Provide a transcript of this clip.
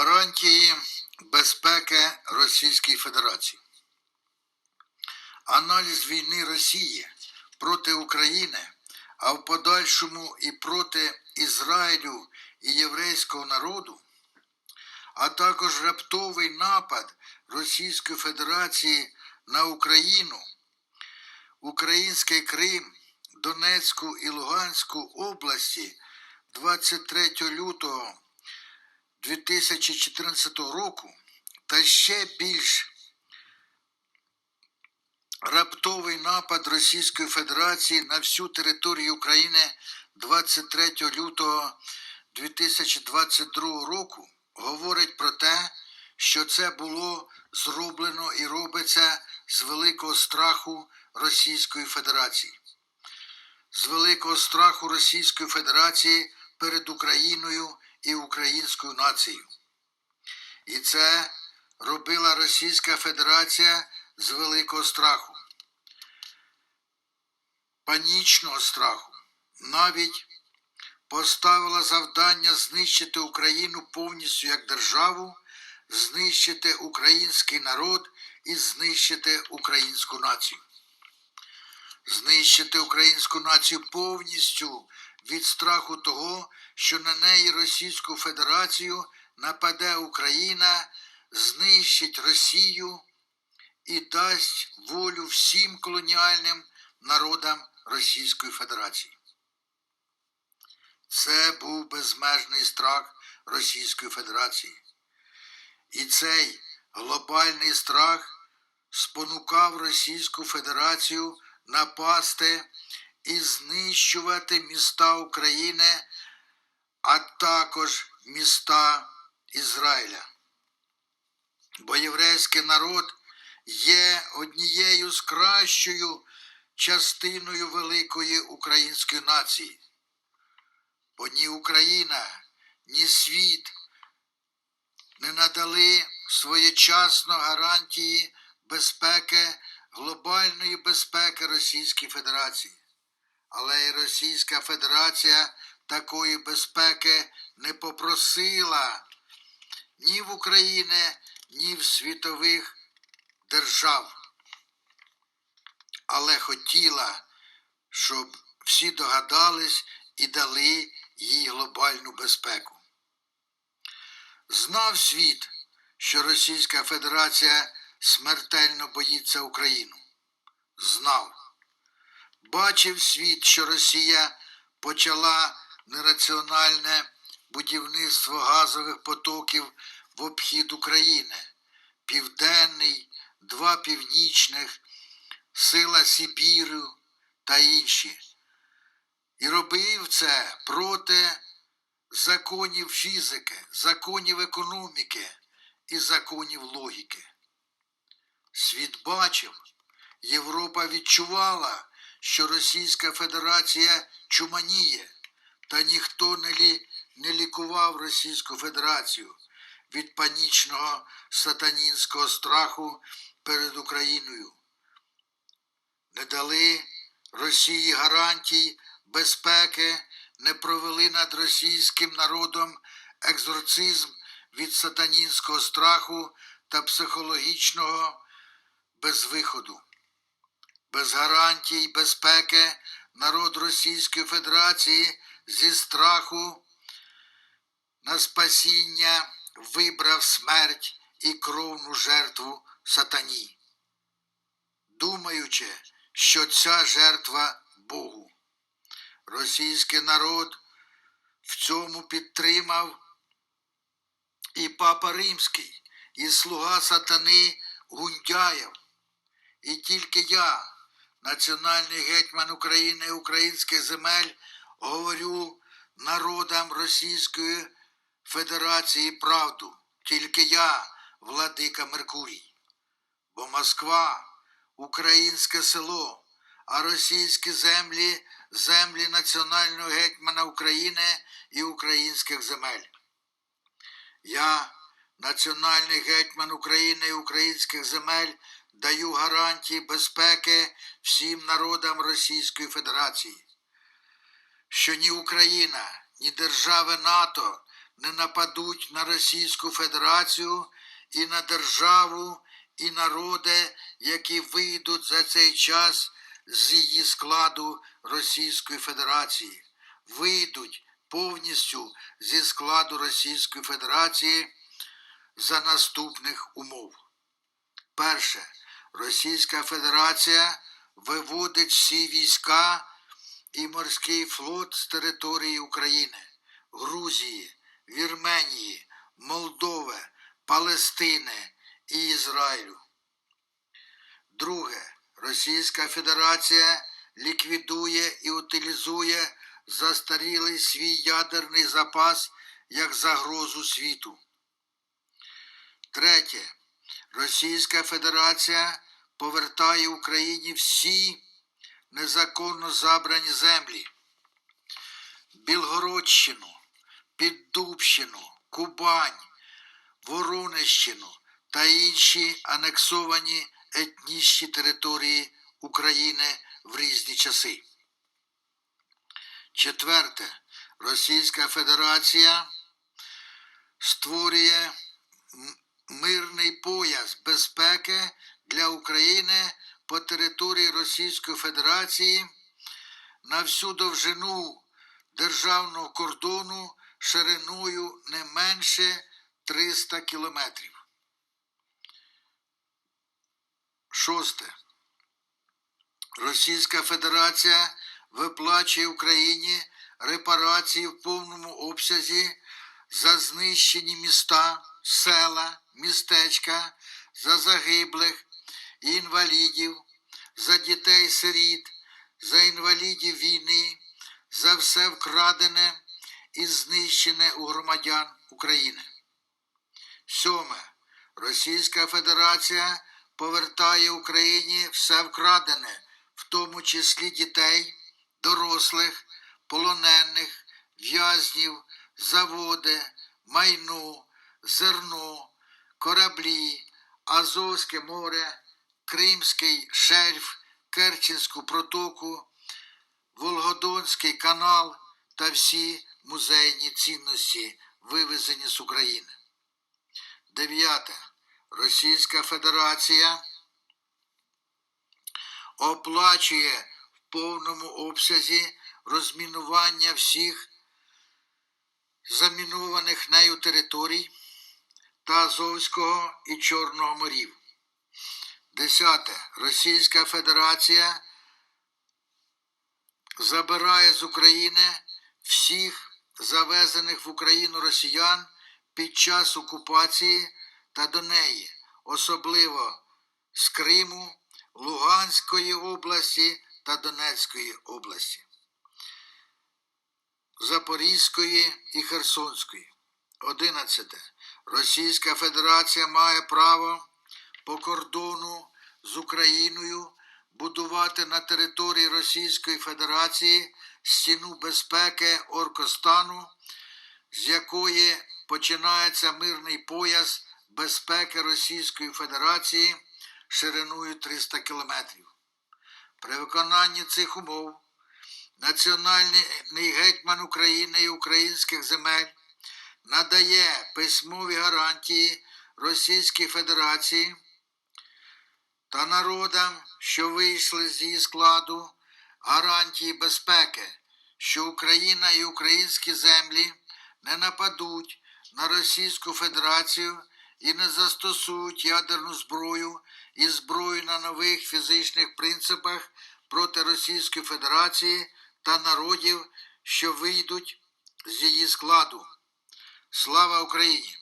Гарантії безпеки Російської Федерації. Аналіз війни Росії проти України, а в подальшому і проти Ізраїлю і єврейського народу, а також раптовий напад Російської Федерації на Україну, Український Крим, Донецьку і Луганську області 23 лютого 2014 року та ще більш раптовий напад Російської Федерації на всю територію України 23 лютого 2022 року говорить про те, що це було зроблено і робиться з великого страху Російської Федерації. З великого страху Російської Федерації перед Україною і українською нацією. І це робила Російська Федерація з великого страху, панічного страху. Навіть поставила завдання знищити Україну повністю як державу, знищити український народ і знищити українську націю. Знищити українську націю повністю від страху того, що на неї Російську Федерацію нападе Україна, знищить Росію і дасть волю всім колоніальним народам Російської Федерації. Це був безмежний страх Російської Федерації. І цей глобальний страх спонукав Російську Федерацію напасти і знищувати міста України, а також міста Ізраїля. Бо єврейський народ є однією з кращою частиною великої української нації. Бо ні Україна, ні світ не надали своєчасно гарантії безпеки, глобальної безпеки Російської Федерації. Але і Російська Федерація такої безпеки не попросила ні в України, ні в світових держав. Але хотіла, щоб всі догадались і дали їй глобальну безпеку. Знав світ, що Російська Федерація смертельно боїться Україну. Знав. Бачив світ, що Росія почала нераціональне будівництво газових потоків в обхід України. Південний, два північних, сила Сибіру та інші. І робив це проти законів фізики, законів економіки і законів логіки. Світ бачив, Європа відчувала, що Російська Федерація чуманіє, та ніхто не, лі, не лікував Російську Федерацію від панічного сатанінського страху перед Україною. Не дали Росії гарантій безпеки, не провели над російським народом екзорцизм від сатанінського страху та психологічного безвиходу. Без гарантій безпеки народ Російської Федерації зі страху на спасіння вибрав смерть і кровну жертву сатані, думаючи, що ця жертва Богу. Російський народ в цьому підтримав і Папа Римський, і слуга сатани Гундяєв. І тільки я, національний гетьман України і українських земель, говорю народам Російської Федерації правду. Тільки я, владика Меркурій. Бо Москва українське село, а російські землі землі національного гетьмана України і українських земель. Я, національний гетьман України і українських земель, даю гарантії безпеки всім народам Російської Федерації, що ні Україна, ні держави НАТО не нападуть на Російську Федерацію і на державу і народи, які вийдуть за цей час з її складу Російської Федерації, вийдуть повністю зі складу Російської Федерації за наступних умов. Перше, Російська Федерація виводить всі війська і морський флот з території України, Грузії, Вірменії, Молдови, Палестини і Ізраїлю. Друге, Російська Федерація ліквідує і утилізує застарілий свій ядерний запас як загрозу світу. Третє. Російська Федерація повертає Україні всі незаконно забрані землі. Білгородщину, Піддубщину, Кубань, Воронещину та інші анексовані етнічні території України в різні часи. Четверте. Російська Федерація створює мирний пояс безпеки для України по території Російської Федерації на всю довжину державного кордону шириною не менше 300 кілометрів. Шосте. Російська Федерація виплачує Україні репарації в повному обсязі за знищені міста, села, містечка, за загиблих і інвалідів, за дітей-сиріт, за інвалідів війни, за все вкрадене і знищене у громадян України. Сьоме. Російська Федерація повертає Україні все вкрадене, в тому числі дітей, дорослих, полонених, в'язнів, заводи, майно, зерно, кораблі, Азовське море, Кримський шельф, Керченську протоку, Волгодонський канал та всі музейні цінності, вивезені з України. Дев'яте. Російська Федерація оплачує в повному обсязі розмінування всіх замінованих нею територій та Азовського і Чорного морів. Десяте. Російська Федерація забирає з України всіх завезених в Україну росіян під час окупації та до неї, особливо з Криму, Луганської області та Донецької області, Запорізької і Херсонської. 11. Російська Федерація має право по кордону з Україною будувати на території Російської Федерації стіну безпеки Оркостану, з якої починається мирний пояс безпеки Російської Федерації шириною 300 кілометрів. При виконанні цих умов Національний гетьман України і українських земель надає письмові гарантії Російській Федерації та народам, що вийшли з її складу, гарантії безпеки, що Україна і українські землі не нападуть на Російську Федерацію і не застосують ядерну зброю і зброю на нових фізичних принципах проти Російської Федерації та народів, що вийдуть з її складу. Слава Україні!